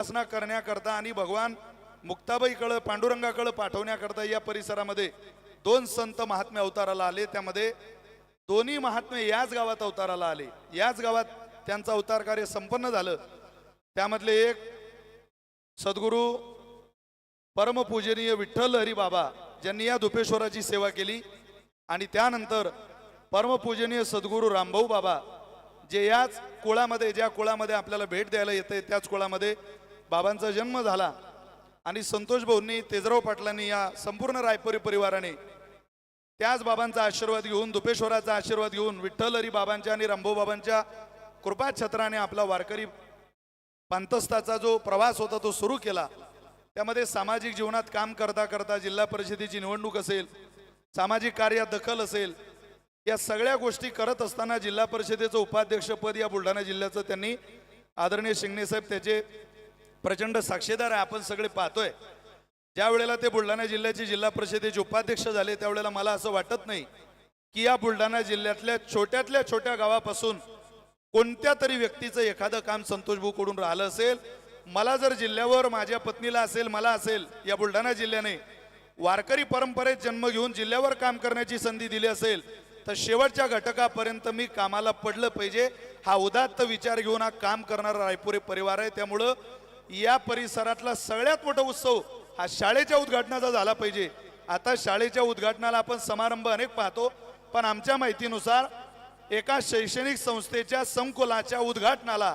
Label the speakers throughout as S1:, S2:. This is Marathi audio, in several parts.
S1: उपासना करण्याकरता आणि भगवान मुक्ताबाईकडं पांडुरंगाकडं पाठवण्याकरता या परिसरामध्ये दोन संत महात्मे अवताराला आले. त्यामध्ये दोन्ही महात्मे याच गावात अवताराला आले. याच गावात त्यांचं अवतार कार्य संपन्न झालं. त्यामधले एक सद्गुरू परमपूजनीय विठ्ठल हरी बाबा ज्यांनी या धुपेश्वराची सेवा केली आणि त्यानंतर परमपूजनीय सद्गुरू रामभाऊ बाबा जे याच कुळामध्ये ज्या कुळामध्ये आपल्याला भेट द्यायला येते त्याच कुळामध्ये बाबांचा जन्म झाला. आणि संतोष भाऊंनी तेजराव पाटलांनी या संपूर्ण रायपुरी परिवाराने त्याच बाबांचा आशीर्वाद घेऊन दुपेश्वराचा आशीर्वाद घेऊन विठ्ठल हरी बाबांच्या आणि रामभाऊ बाबांच्या कृपा छत्राने आपला वारकरी पांतस्ताचा जो प्रवास होता तो सुरू केला. त्यामध्ये सामाजिक जीवनात काम करता करता जिल्हा परिषदेची निवडणूक असेल सामाजिक कार्यात दखल असेल या सगळ्या गोष्टी करत असताना जिल्हा परिषदेचं उपाध्यक्षपद या बुलढाणा जिल्ह्याचं त्यांनी आदरणीय शिंगणे साहेब त्याचे प्रचंड साक्षीदार आहे आपण सगळे पाहतोय. ज्या वेळेला ते बुलढाणा जिल्ह्याचे जिल्हा परिषदेचे उपाध्यक्ष झाले त्यावेळेला मला असं वाटत नाही की या बुलढाणा जिल्ह्यातल्या छोट्यातल्या छोट्या गावापासून कोणत्या तरी व्यक्तीचं एखादं काम संतोषकडून राहिलं असेल मला जर जिल्ह्यावर माझ्या पत्नीला असेल मला असेल या बुलढाणा जिल्ह्याने वारकरी परंपरेत जन्म घेऊन जिल्ह्यावर काम करण्याची संधी दिली असेल तर शेवटच्या घटकापर्यंत मी कामाला पडलं पाहिजे. हा उदात्त विचार घेऊन हा काम करणारा रायपुरे परिवार आहे. त्यामुळं या परिसरातला सगळ्यात मोठा उत्सव हा शाळेच्या उद्घाटनाचा झाला पाहिजे. आता शाळेच्या उद्घाटनाला आपण समारंभ अनेक पाहतो पण आमच्या माहितीनुसार एका शैक्षणिक संस्थेच्या संकुलाच्या उद्घाटनाला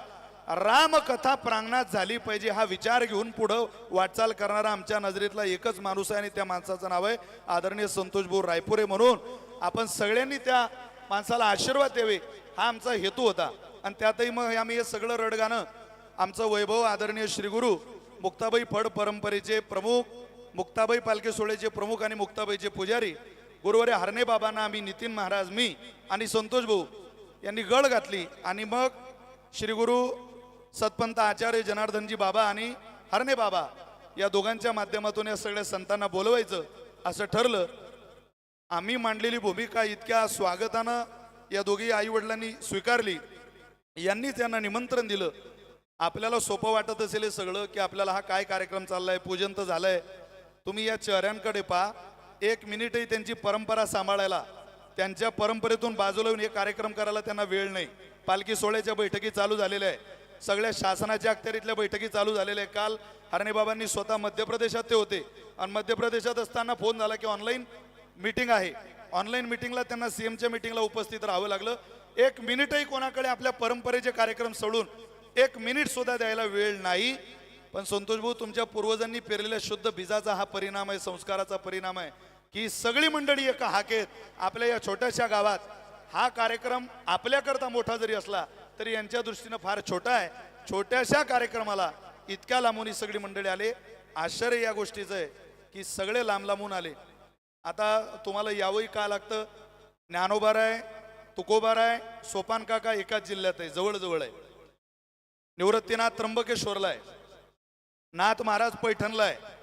S1: रामकथा प्रांगणात झाली पाहिजे हा विचार घेऊन पुढं वाटचाल करणारा आमच्या नजरेतला एकच माणूस आहे आणि त्या माणसाचं नाव आहे आदरणीय संतोष भाऊ रायपुरे. म्हणून आपण सगळ्यांनी त्या माणसाला आशीर्वाद द्यावे हा आमचा हेतू होता. आणि त्यातही मग आम्ही हे सगळं रडगाणं आमचं वैभव आदरणीय श्रीगुरु मुक्ताबाई फड परंपरेचे प्रमुख मुक्ताबाई पालखी सोहळ्याचे प्रमुख आणि मुक्ताबाईचे पुजारी गुरुवारी हरणे बाबांना आम्ही नितीन महाराज मी आणि संतोष भाऊ यांनी गळ घातली आणि मग श्री गुरु सतपंत आचार्य जनार्दनजी बाबा आणि हरणे बाबा या दोघांच्या माध्यमातून या सगळ्या संतांना बोलवायचं असं ठरलं. आम्ही मांडलेली भूमिका इतक्या स्वागतानं या दोघी आई वडिलांनी स्वीकारली. यांनी त्यांना निमंत्रण दिलं. आपल्याला सोपं वाटत असेल हे सगळं की आपल्याला हा काय कार्यक्रम चाललाय पूजन तर झालंय. तुम्ही या चेहऱ्यांकडे पहा. एक मिनिटही त्यांची परंपरा सांभाळायला त्यांच्या परंपरेतून बाजूला येऊन हे कार्यक्रम करायला त्यांना वेळ नाही. पालखी सोहळ्याच्या बैठकी चालू झालेल्या आहे सगळ्या शासनाच्या अखत्यारीतल्या बैठकी चालू झालेल्या आहे काल हरणेबाबांनी स्वतः मध्य प्रदेशात ते होते. आणि मध्य प्रदेशात असताना फोन झाला की ऑनलाईन मीटिंग आहे. ऑनलाईन मिटिंगला त्यांना सीएमच्या मिटिंगला उपस्थित राहावं लागलं. एक मिनिटही कोणाकडे आपल्या परंपरेचे कार्यक्रम सोडून एक मिनिट सुद्धा द्यायला वेळ नाही. पण संतोष भाऊ तुमच्या पूर्वजांनी पेरलेल्या शुद्ध बीजाचा हा परिणाम आहे संस्काराचा परिणाम आहे की सगळी मंडळी एका हाकेत आपल्या या छोट्याशा गावात हा कार्यक्रम आपल्याकरता मोठा जरी असला तरी यांच्या दृष्टीनं फार छोटा आहे. छोट्याशा कार्यक्रमाला इतक्या लांबून ही सगळी मंडळी आले. आश्चर्य या गोष्टीचं आहे की सगळे लांब लांबून आले. आता तुम्हाला यावंही का लागतं? ज्ञानोबार आहे तुकोबार आहे सोपान काका एकाच जिल्ह्यात आहे जवळजवळ आहे. निवृत्तीनाथ त्र्यंबकेश्वरला आहे नाथ महाराज पैठणला आहे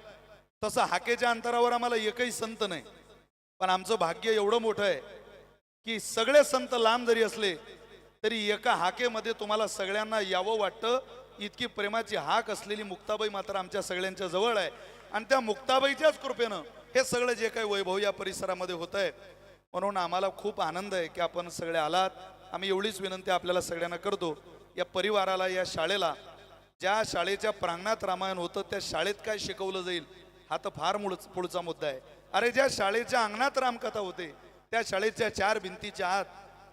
S1: तसं हाकेच्या अंतरावर आम्हाला एकही संत नाही. पण आमचं भाग्य एवढं मोठं आहे की सगळे संत लांब जरी असले तरी एका हाकेमध्ये तुम्हाला सगळ्यांना यावं वाटतं. इतकी प्रेमाची हाक असलेली मुक्ताबाई मात्र आमच्या सगळ्यांच्या जवळ आहे. आणि त्या मुक्ताबाईच्याच कृपेनं हे सगळं जे काही वैभव या परिसरामध्ये होत आहे म्हणून आम्हाला खूप आनंद आहे की आपण सगळे आलात. आम्ही एवढीच विनंती आपल्याला सगळ्यांना करतो या परिवाराला या शाळेला ज्या शाळेच्या प्रांगणात रामायण होतं त्या शाळेत काय शिकवलं जाईल हा तर फार मुळ पुढचा मुद्दा आहे. अरे ज्या शाळेच्या अंगणात रामकथा होते त्या शाळेच्या चार भिंतीच्या आत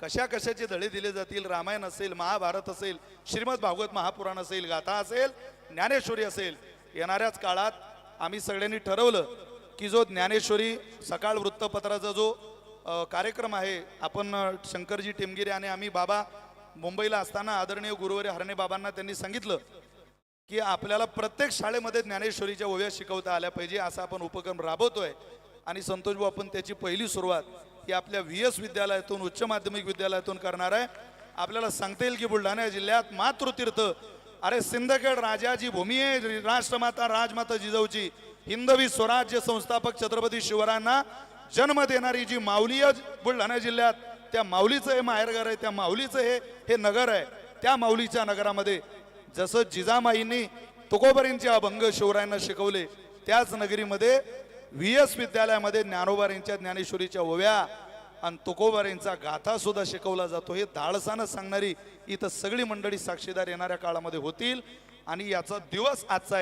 S1: कशा कशाचे धडे दिले जातील रामायण असेल महाभारत असेल श्रीमद भागवत महापुराण असेल गाथा असेल ज्ञानेश्वरी असेल येणाऱ्याच काळात आम्ही सगळ्यांनी ठरवलं की जो ज्ञानेश्वरी सकाळ वृत्तपत्राचा जो कार्यक्रम आहे. आपण शंकरजी टेमगिरे आणि आम्ही बाबा मुंबईला असताना आदरणीय गुरुवारी हरणे बाबांना त्यांनी सांगितलं की आपल्याला प्रत्येक शाळेमध्ये ज्ञानेश्वरीच्या ओव्या शिकवता आल्या पाहिजे असा आपण उपक्रम राबवतोय. आणि संतोषभाऊ आपण त्याची पहिली सुरुवात ही आपल्या व्ही एस विद्यालयातून उच्च माध्यमिक विद्यालयातून करणार आहे. आपल्याला सांगता येईल की बुलढाणा जिल्ह्यात मातृतीर्थ अरे सिंदखेड राजाची भूमी आहे राष्ट्रमाता राजमाता जिजाऊची हिंदवी स्वराज्य संस्थापक छत्रपती शिवरायांना जन्म देणारी जी माऊली आहे बुलढाणा जिल्ह्यात त्या माऊलीचं हे माहेरघर आहे त्या माऊलीचं हे हे नगर आहे. त्या माऊलीच्या नगरामध्ये जसं जिजामाईंनी तुकोबरींचे अभंग शिवरायांना शिकवले त्याच नगरीमध्ये व्ही एस विद्यालयामध्ये ज्ञानोबारींच्या ज्ञानेश्वरीच्या ओव्या आणि तुकोबारींचा गाथा सुद्धा शिकवला जातो. हे धाडसानं सांगणारी इथं सगळी मंडळी साक्षीदार येणाऱ्या काळामध्ये होतील आणि याचा दिवस आजचा आहे